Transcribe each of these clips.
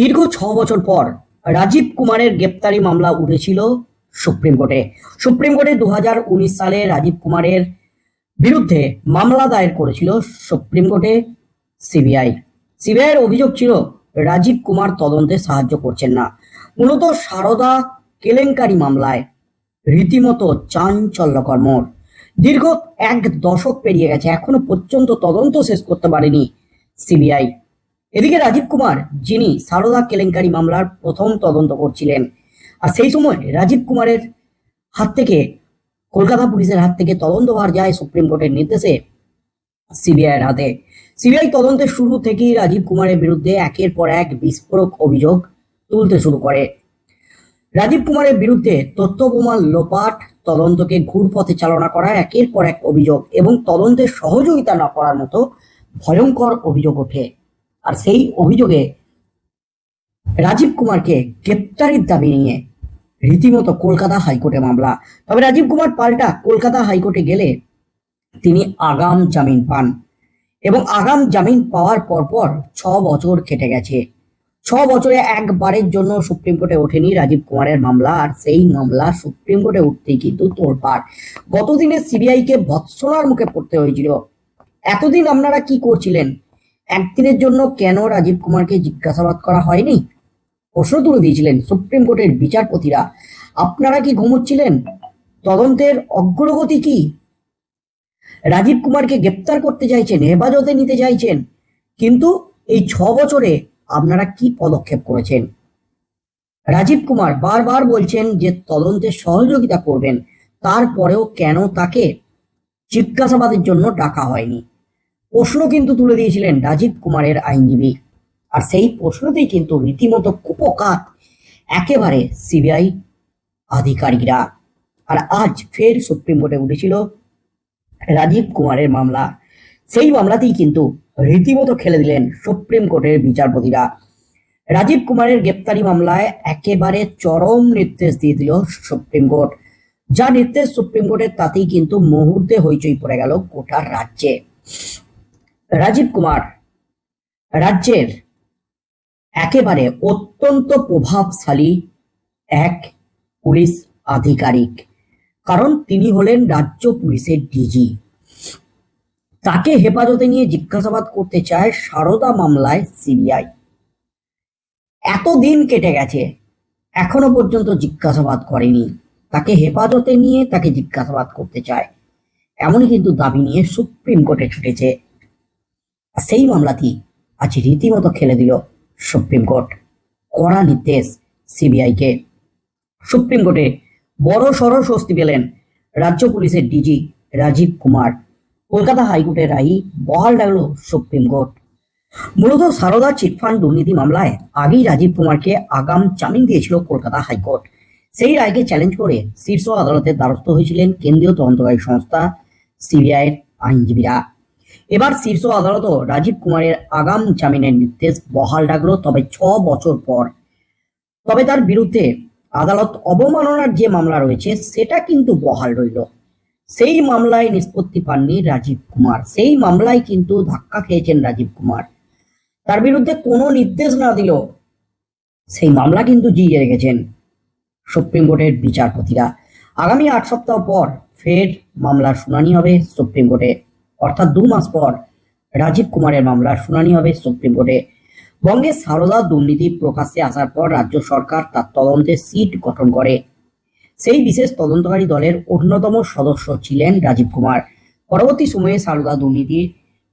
দীর্ঘ ছ বছর পর রাজীব কুমারের গ্রেপ্তারি মামলা উঠেছিল সুপ্রিম কোর্টে। সুপ্রিম কোর্টে দুহাজার উনিশ সালে রাজীব কুমারের বিরুদ্ধে মামলা দায়ের করেছিল সুপ্রিম কোর্টে সিবিআই। সিবিআইয়ের অভিযোগ ছিল, রাজীব কুমার তদন্তে সাহায্য করছেন না। মূলত সারদা কেলেঙ্কারি মামলায় রীতিমতো চাঞ্চল্যকর মোড়। দীর্ঘ এক দশক পেরিয়ে গেছে, এখনও পর্যন্ত তদন্ত শেষ করতে পারেনি সিবিআই। এদিকে রাজীব কুমার, যিনি সারদা কেলেঙ্কারি মামলার প্রথম তদন্ত করছিলেন। আর সেই সময় রাজীব কুমারের হাত থেকে, কলকাতা পুলিশের হাত থেকে তদন্তভার যায় সুপ্রিম কোর্টের নির্দেশে সিবিআইয়ের হাতে। সিবিআই তদন্তের শুরু থেকেই রাজীব কুমারের বিরুদ্ধে একের পর এক বিস্ফোরক অভিযোগ তুলতে শুরু করে। রাজীব কুমারের বিরুদ্ধে তথ্য প্রমাণ, লোপাট, তদন্তকে ঘুরপথে চালনা করা একের পর এক অভিযোগ এবং তদন্তের সহযোগিতা না করার মতো ভয়ঙ্কর অভিযোগ ওঠে। আর সেই অভিযোগে রাজীব কুমারকে গ্রেপ্তারির দাবি নিয়ে রীতিমতো কলকাতা হাইকোর্টে মামলা। তবে রাজীব কুমার পাল্টা কলকাতা হাইকোর্টে গেলে তিনি আগাম জামিন পান এবং আগাম জামিন পাওয়ার পরপর ছ বছর কেটে গেছে। ছ বছরে একবারের জন্য সুপ্রিম কোর্টে ওঠেনি রাজীব কুমারের মামলা আর সেই মামলা সুপ্রিম কোর্টে উঠতেই কিন্তু তোড়পাড়। গতদিনে সিবিআই কে ভৎসনার মুখে পড়তে হয়েছিল। এতদিন আপনারা কি করছিলেন? একদিনের জন্য কেন রাজীব কুমারকে জিজ্ঞাসাবাদ করা হয়নি? প্রশ্ন তুলে দিয়েছিলেন সুপ্রিম কোর্টের বিচারপতিরা। আপনারা কি ঘুমোচ্ছিলেন? তদন্তের অগ্রগতি কি? রাজীব কুমারকে গ্রেপ্তার করতে চাইছেন, হেফাজতে নিতে চাইছেন, কিন্তু এই ছ বছরে আপনারা কি পদক্ষেপ করেছেন? রাজীব কুমার বারবার বলছেন যে তদন্তে সহযোগিতা করবেন, তারপরেও কেন তাকে জিজ্ঞাসাবাদের জন্য ডাকা হয়নি? প্রশ্ন কিন্তু তুলে দিয়েছিলেন রাজীব কুমারের আইনজীবী। আর সেই প্রশ্নতেই কিন্তু রীতিমতো কুপকাত একেবারে সিবিআই আধিকারিকরা। আর আজ ফের সুপ্রিম কোর্টে উঠেছিল রাজীব কুমারের মামলা। সেই মামলাতেই কিন্তু রীতিমতো খেলে দিলেন সুপ্রিম কোর্টের বিচারপতিরা। রাজীব কুমারের গ্রেপ্তারি মামলায় একেবারে চরম নির্দেশ দিয়ে দিল সুপ্রিম কোর্ট। যা নির্দেশ সুপ্রিম কোর্টের তাতেই কিন্তু মুহূর্তে হইচই পড়ে গেল গোটা রাজ্যে। রাজীব কুমার, রাজ্যের একেবারে অত্যন্ত প্রভাবশালী এক পুলিশ আধিকারিক। কারণ তিনি হলেন রাজ্য পুলিশের ডিজি তাকে হেফাজতে নিয়ে জিজ্ঞাসাবাদ করতে চায় সারদা মামলায় সিবিআই এতদিন কেটে গেছে, এখনও পর্যন্ত জিজ্ঞাসাবাদ করেনি। তাকে হেফাজতে নিয়ে তাকে জিজ্ঞাসাবাদ করতে চায়। এমনই কিন্তু দাবি নিয়ে সুপ্রিম কোর্টে ছুটেছে। সেই মামলাটি আজ রীতিমতো খেলে দিল সুপ্রিম কোর্ট। কড়া নির্দেশ সিবিআইকে। সুপ্রিম কোর্টে বড় সড় স্বস্তি পেলেন রাজ্য পুলিশের ডিজি রাজীব কুমার। কলকাতা হাইকোর্টের রায় বহাল রাখল সুপ্রিম কোর্ট। মূলত সারদা চিটফান্ড দুর্নীতি মামলায় আগেই রাজীব কুমারকে আগাম জামিন দিয়েছিল কলকাতা হাইকোর্ট। সেই রায়কে চ্যালেঞ্জ করে শীর্ষ আদালতের দ্বারস্থ হয়েছিলেন কেন্দ্রীয় তদন্তকারী সংস্থা সিবিআইয়ের আইনজীবীরা। এবার শীর্ষ আদালতও রাজীব কুমারের আগাম জামিনের নির্দেশ বহাল রাখল, তবে ছ বছর পর। তবে তার বিরুদ্ধে আদালত অবমাননার যে মামলা রয়েছে, সেটা কিন্তু বহাল রইল। সেই মামলায় নিষ্পত্তি পাননি রাজীব কুমার। সেই মামলায় কিন্তু ধাক্কা খেয়েছেন রাজীব কুমার। তার বিরুদ্ধে কোনো নির্দেশ না দিল সেই মামলা কিন্তু জিয়ে রেখেছেন সুপ্রিম কোর্টের বিচারপতিরা। আগামী আট সপ্তাহ পর ফের মামলার শুনানি হবে সুপ্রিম কোর্টে। অর্থাৎ দু মাস পর রাজীব কুমারের মামলার শুনানি হবে সুপ্রিম কোর্টে। বঙ্গে সারদা দুর্নীতি প্রকাশ্যে আসার পর রাজ্য সরকার তার তদন্তে সিট গঠন করে। সেই বিশেষ তদন্তকারী দলের অন্যতম সদস্য ছিলেন রাজীব কুমার। পরবর্তী সময়ে সারদা দুর্নীতির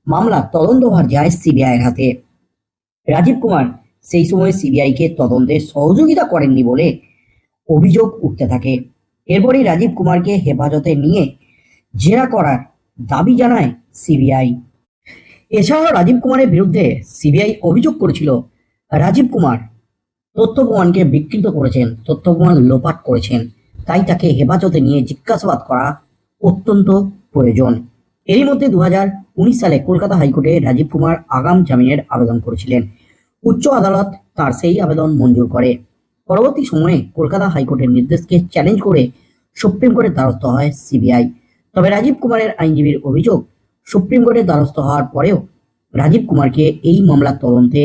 মামলা তদন্তভার যায় সিবিআইয়ের হাতে। রাজীব কুমার সেই সময় সিবিআইকে তদন্তে সহযোগিতা করেননি বলে অভিযোগ উঠতে থাকে। এরপরই রাজীব কুমারকে হেফাজতে নিয়ে জেরা করার দাবি জানায় সিবিআই। এছাড়াও রাজীব কুমারের বিরুদ্ধে সিবিআই অভিযোগ করেছিল, রাজীব কুমার তথ্য প্রমাণকে বিকৃত করেছেন তথ্য প্রমাণ লোপাট করেছেন। তাই তাকে হেফাজতে নিয়ে জিজ্ঞাসাবাদ করা অত্যন্ত প্রয়োজন। এরই মধ্যে দু হাজার উনিশ সালে কলকাতা হাইকোর্টে রাজীব কুমার আগাম জামিনের আবেদন করেছিলেন। উচ্চ আদালত তার সেই আবেদন মঞ্জুর করে। পরবর্তী সময়ে কলকাতা হাইকোর্টের নির্দেশকে চ্যালেঞ্জ করে সুপ্রিম কোর্টের দ্বারস্থ হয় সিবিআই। তবে রাজীব কুমারের আইনজীবীর অভিযোগ সুপ্রিম কোর্টের দ্বারস্থ হওয়ার পরেও রাজীব কুমারকে এই মামলার তদন্তে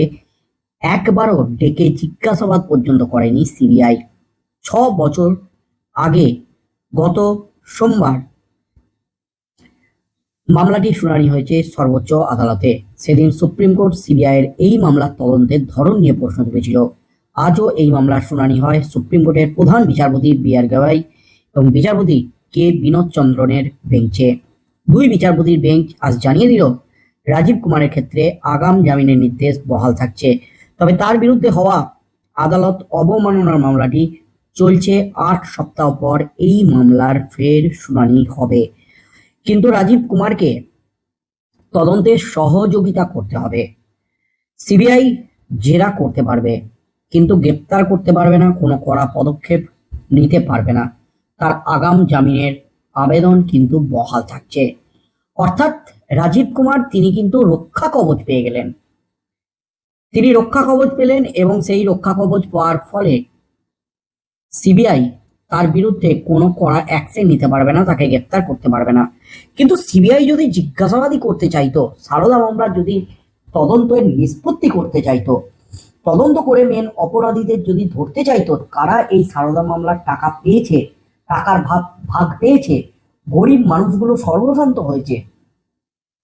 একবারও ডেকে জিজ্ঞাসাবাদ পর্যন্ত করেনি সিবিআই। ছ বছর আগে গত সোমবার মামলাটি শুনানি হয়েছে সর্বোচ্চ আদালতে। সেদিন সুপ্রিম কোর্ট সিবিআইয়ের এই মামলার তদন্তের ধরন নিয়ে প্রশ্ন তুলেছিল। আজও এই মামলার শুনানি হয় সুপ্রিম কোর্টের প্রধান বিচারপতি বি আর গাওয়াই এবং বিচারপতি কে বিনোদ চন্দ্রনের বেঞ্চে। দুই বিচারপতির বেঞ্চ আজ জানিয়ে দিল, রাজীব কুমারের ক্ষেত্রে আগাম জামিনের নির্দেশ বহাল থাকছে। তবে তার বিরুদ্ধে হওয়া আদালত অবমাননার মামলাটি চলছে আট সপ্তাহ পর এই মামলার ফের শুনানি হবে। কিন্তু রাজীব কুমারকে তদন্তে সহযোগিতা করতে হবে। সিবিআই জেরা করতে পারবে, কিন্তু গ্রেপ্তার করতে পারবে না, কোনো কড়া পদক্ষেপ নিতে পারবে না। তার আগাম জামিনের আবেদন কিন্তু বহাল থাকছে। অর্থাৎ রাজীব কুমার তিনি কিন্তু রক্ষা কবচ পেয়ে গেলেন। তিনি রক্ষা কবচ পেলেন এবং সেই রক্ষা কবচ পাওয়ার ফলে সিবিআই তার বিরুদ্ধে কোনো কড়া অ্যাকশন নিতে পারবে না, তাকে গ্রেপ্তার করতে পারবে না। কিন্তু সিবিআই যদি জিজ্ঞাসাবাদই করতে চাইতো, সারদা মামলার যদি তদন্তের নিষ্পত্তি করতে চাইতো, তদন্ত করে মেন অপরাধীদের যদি ধরতে চাইতো, কারা এই সারদা মামলার টাকা পেয়েছে? টাকার ভাগ ভাগ পেয়েছে, গরিব মানুষগুলো সর্বশান্ত হয়েছে।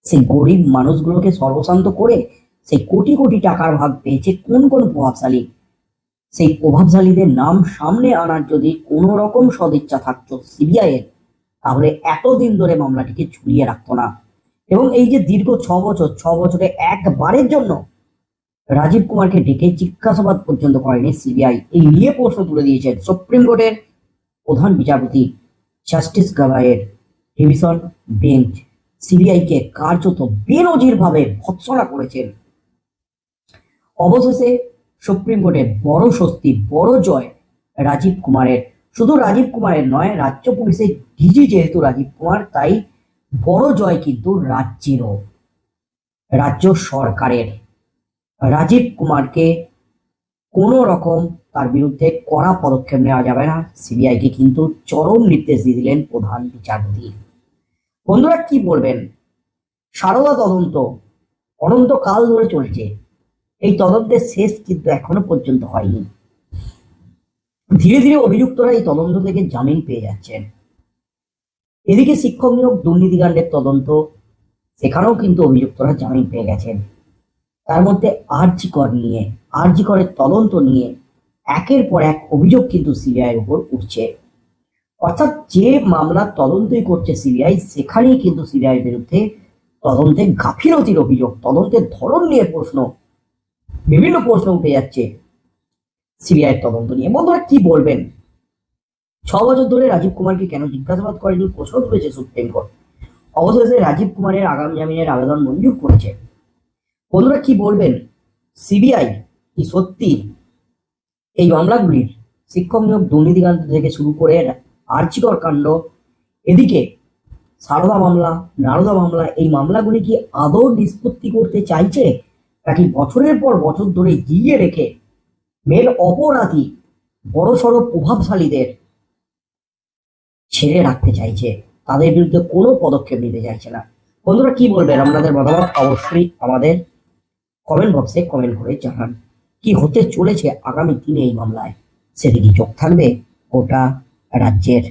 সেই গরিব মানুষগুলোকে সর্বশান্ত করে সেই কোটি কোটি টাকার ভাগ পেয়েছে কোন কোন প্রভাবশালী? সেই প্রভাবশালীদের নাম সামনে আনার যদি কোনো রকম সদিচ্ছা থাকতো সিবিআই এর, তাহলে এতদিন ধরে মামলাটিকে ঝুলিয়ে রাখতো না। এবং এই যে দীর্ঘ ছ বছর, ছ বছরে একবারের জন্য রাজীব কুমারকে ডেকে জিজ্ঞাসাবাদ পর্যন্ত করেনি সিবিআই। এই নিয়ে প্রশ্ন তুলে দিয়েছেন সুপ্রিম কোর্টের প্রধান বিচারপতি জাস্টিস গাভাইয়ের ডিভিশন বেঞ্চ। সিবিআইকে কার্যত বেনজিরভাবে ভৎসনা করেছেন। অবশেষে সুপ্রিম কোর্টের বড় স্বস্তি, বড় জয় রাজীব কুমারের। শুধু রাজীব কুমারের নয়, রাজ্য পুলিশের ডিজি যেহেতু রাজীব কুমার, তাই বড় জয় কিন্তু রাজ্যেরও। রাজ্য সরকারের। রাজীব কুমারকে কোনো রকম তার বিরুদ্ধে কড়া পদক্ষেপ নেওয়া যাবে না। সিবিআইকে কিন্তু চরম নির্দেশ দিয়ে দিলেন প্রধান বিচারপতি। বন্ধুরা, কি বলবেন? সারদা তদন্ত অনন্তকাল ধরে চলছে। এই তদন্তের শেষ কিন্তু এখনও পর্যন্ত হয়নি। ধীরে ধীরে অভিযুক্তরা এই তদন্ত থেকে জামিন পেয়ে যাচ্ছেন। এদিকে শিক্ষক নিয়োগ দুর্নীতিকাণ্ডের তদন্ত, সেখানেও কিন্তু অভিযুক্তরা জামিন পেয়ে গেছেন। তার মধ্যে আরজি কর নিয়ে, আরজি করের তদন্ত নিয়ে একের পর এক অভিযোগ কিন্তু সিবিআই এর উপর উঠছে। অর্থাৎ যে মামলা তদন্তই করছে সিবিআই, সেখানেই কিন্তু সিবিআই বিরুদ্ধে তদন্তে গাফিলতির অভিযোগ, তদন্তের ধরন নিয়ে প্রশ্ন, বিভিন্ন প্রশ্ন উঠে যাচ্ছে সিবিআই তদন্ত নিয়ে। বন্ধুরা, কি বলবেন? ছ বছর ধরে রাজীব কুমারকে কেন জিজ্ঞাসাবাদ করেনি? প্রশ্ন তুলেছে সুপ্রিম কোর্ট। অবশেষে রাজীব কুমারের আগাম জামিনের আবেদন মঞ্জুর করেছে। বন্ধুরা, কি বলবেন? সিবিআই কি সত্যি এই মামলাগুলির শিক্ষক নিয়োগ দুর্নীতিকান্ত থেকে শুরু করে আর্চিকর কাণ্ড এদিকে সারদা মামলা, নারদা মামলা, এই মামলাগুলি কি আদৌ নিষ্পত্তি করতে চাইছে নাকি বছরের পর বছর ধরে জিইয়ে রেখে মেন অপরাধী বড়সড় প্রভাবশালীদের ছেড়ে রাখতে চাইছে? তাদের বিরুদ্ধে কোনো পদক্ষেপ নিতে চাইছে না। বন্ধুরা, কি বলবেন আপনাদের মতামত? অবশ্যই আমাদের কমেন্ট বক্সে কমেন্ট করে জানান। কি হতে চলেছে আগামী দিনে এই মামলায়? সেদিকে চোখ থাকবে গোটা রাজ্যের